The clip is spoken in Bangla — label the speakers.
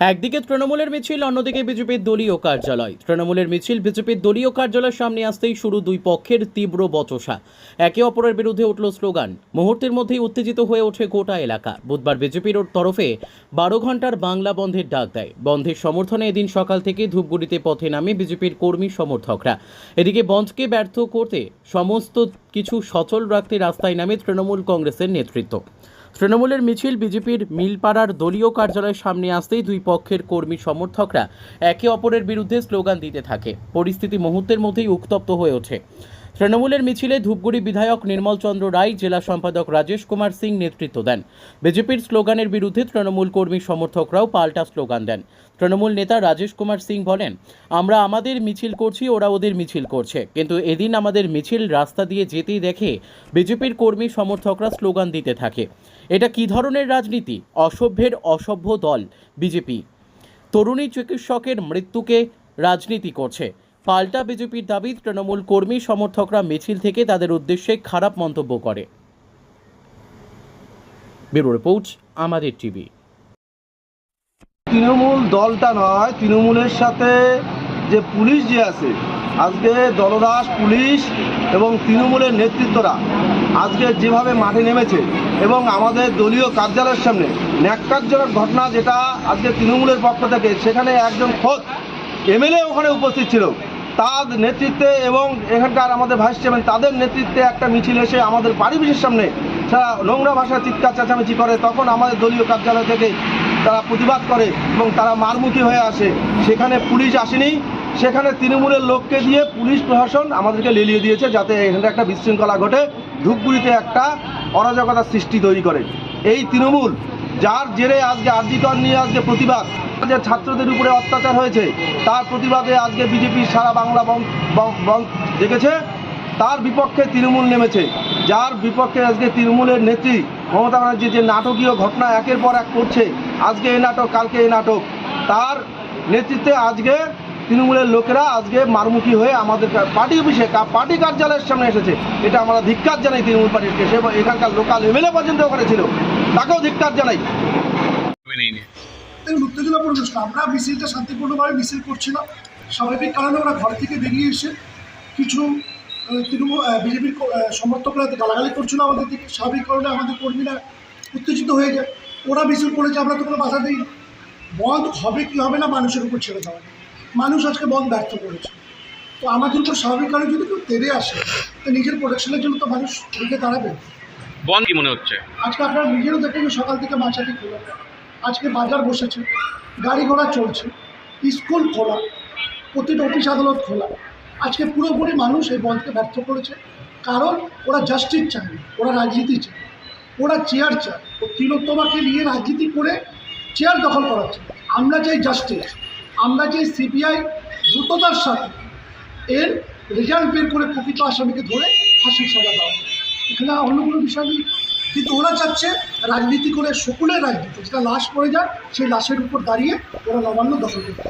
Speaker 1: একদিকে তৃণমূলের মিছিল, অন্যদিকে বিজেপির দলীয় কার্যালয়। তৃণমূলের মিছিল, বিজেপির দলীয় কার্যালয়ের সামনে আসতেই শুরু দুই পক্ষের তীব্র বচসা। একে অপরের বিরুদ্ধে উঠল স্লোগান, মুহূর্তের মধ্যেই উত্তেজিত হয়ে ওঠে গোটা এলাকা। বুধবার বিজেপির তরফে বারো ঘণ্টার বাংলা বন্ধের ডাক দেয়। বন্ধের সমর্থনে এদিন সকাল থেকে ধূপগুড়িতে পথে নামে বিজেপির কর্মী সমর্থকরা। এদিকে বন্ধকে ব্যর্থ করতে সমস্ত কিছু সচল রাখতে রাস্তায় নামে তৃণমূল কংগ্রেসের নেতৃত্ব। তৃণমূলের মিছিল বিজেপির মিলপাড়ার দলীয় কার্যালয়ের সামনে আসতেই দুই পক্ষের কর্মী সমর্থকরা একে অপরের বিরুদ্ধে স্লোগান দিতে থাকে। পরিস্থিতি মুহূর্তের মধ্যেই উত্তপ্ত হয়ে ওঠে। তৃণমূলের মিছিলে ধূপগুড়ি বিধায়ক নির্মল চন্দ্র রায়, জেলা সম্পাদক রাজেশ কুমার সিং নেতৃত্ব দেন। বিজেপির স্লোগানের বিরুদ্ধে তৃণমূল কর্মী সমর্থকরাও পাল্টা স্লোগান দেন। তৃণমূল নেতা রাজেশ কুমার সিং বলেন, আমরা আমাদের মিছিল করছি, ওরা ওদের মিছিল করছে। কিন্তু এদিন আমাদের মিছিল রাস্তা দিয়ে যেতেই দেখে বিজেপির কর্মী সমর্থকরা স্লোগান দিতে থাকে। এটা কী ধরনের রাজনীতি? অসভ্যের অসভ্য দল বিজেপি। তরুণী চিকিৎসকের মৃত্যুকে রাজনীতি করছে। পাল্টা বিজেপির দাবি, তৃণমূল কর্মী সমর্থকরা মিছিল থেকে তাদের উদ্দেশ্যে খারাপ মন্তব্য করে। ব্যুরো রিপোর্ট, আমাদের টিভি।
Speaker 2: তৃণমূল দলটা নয়, তৃণমূলের সাথে যে পুলিশ যে আছে, আজকে দলদাস পুলিশ এবং তৃণমূলের নেতৃত্বরা আজকে যেভাবে মাঠে নেমেছে এবং আমাদের দলীয় কার্যালয়ের সামনে ন্যাক্কারজনক ঘটনা যেটা আজকে তৃণমূলের পক্ষ থেকে, সেখানে একজন খোদ এমএলএ ওখানে উপস্থিত ছিল। তার নেতৃত্বে এবং এখানকার আমাদের ভাইস চেয়ারম্যান, তাদের নেতৃত্বে একটা মিছিল এসে আমাদের পরিবেশের সামনে তারা নোংরা ভাষায় চিৎকার, চেঁচামেচি করে। তখন আমাদের দলীয় কার্যালয় থেকে তারা প্রতিবাদ করে এবং তারা মারমুখী হয়ে আসে। সেখানে পুলিশ আসেনি। সেখানে তৃণমূলের লোককে দিয়ে পুলিশ প্রশাসন আমাদেরকে লেলিয়ে দিয়েছে যাতে এখানে একটা বিশৃঙ্খলা ঘটে। ধূপগুড়িতে একটা অরাজকতার সৃষ্টি তৈরি করে। এই তৃণমূল যার জেরে আজকে আর্জিকর নিয়ে আজকে প্রতিবাদ। যে ছাত্রদের উপরে অত্যাচার হয়েছে, তার প্রতিবাদে আজকে বিজেপি সারা বাংলা ডেকেছে তার বিপক্ষে তৃণমূল নেমেছে। যার বিপক্ষে আজকে তৃণমূলের নেত্রী মমতা ব্যানার্জি যে নাটকীয় ঘটনা একের পর এক করছে, আজকে এই নাটক, কালকে এই নাটক, তার নেতৃত্বে আজকে তৃণমূলের লোকেরা আজকে মারমুখী হয়ে আমাদের পার্টি অফিসে পার্টি কার্যালয়ের সামনে এসেছে। এটা আমরা ধিক্কার জানাই তৃণমূল পার্টিকে। সে এখানকার লোকাল এমএলএ পর্যন্ত ওখানে ছিল। ধিক্কার জানাই।
Speaker 3: উত্তেজনা পরিবেশ আমরা মিছিলটা শান্তিপূর্ণভাবে মিছিল করছিলাম স্বাভাবিক কারণে ওরা ঘর থেকে বেরিয়ে এসে কিছু তৃণমূল বিজেপির সমর্থকরা গালাগালি করছিল আমাদের দিকে। স্বাভাবিক কারণে আমাদের কর্মীরা উত্তেজিত হয়ে যায়। ওরা মিছিল করেছে আমরা তো কোনো বাধা দিই বন্ধ হবে কি হবে না মানুষের উপর ছেড়ে দেওয়া মানুষ আজকে বন্ধ ব্যর্থ করেছে। তো আমাদের উপর স্বাভাবিক কারণে যদি কেউ তেড়ে আসে তো নিজের প্রোটেকশনের জন্য তো মানুষ দিকে দাঁড়াবে।
Speaker 4: বন্ধ কি মনে হচ্ছে?
Speaker 3: আজকে আপনারা নিজেরও দেখেন সকাল থেকে মাঝাটি খোলা। আজকে বাজার বসেছে, গাড়ি ঘোড়া চলছে, স্কুল খোলা, প্রতিটা অফিস আদালত খোলা। আজকে পুরোপুরি মানুষ এই বন্ধকে ব্যর্থ করেছে। কারণ ওরা জাস্টিস চায়, ওরা রাজনীতি চায়, ওরা চেয়ার চায়। ও তিলোত্তমাকে নিয়ে রাজনীতি করে চেয়ার দখল করাচ্ছে। আমরা চাই জাস্টিস আমরা চাই সিবিআই দ্রুততার সাথে এর রেজাল্ট বের করে প্রকৃত আসামিকে ধরে ফাঁসির সাজা দেওয়া। এখানে অন্য কোনো বিষয় নেই। কিন্তু ওরা চাচ্ছে রাজনীতি করে, সকলের রাজনীতি, যেটা লাশ পড়ে যায়, সেই লাশের উপর দাঁড়িয়ে ওরা নবান্ন দখল করতে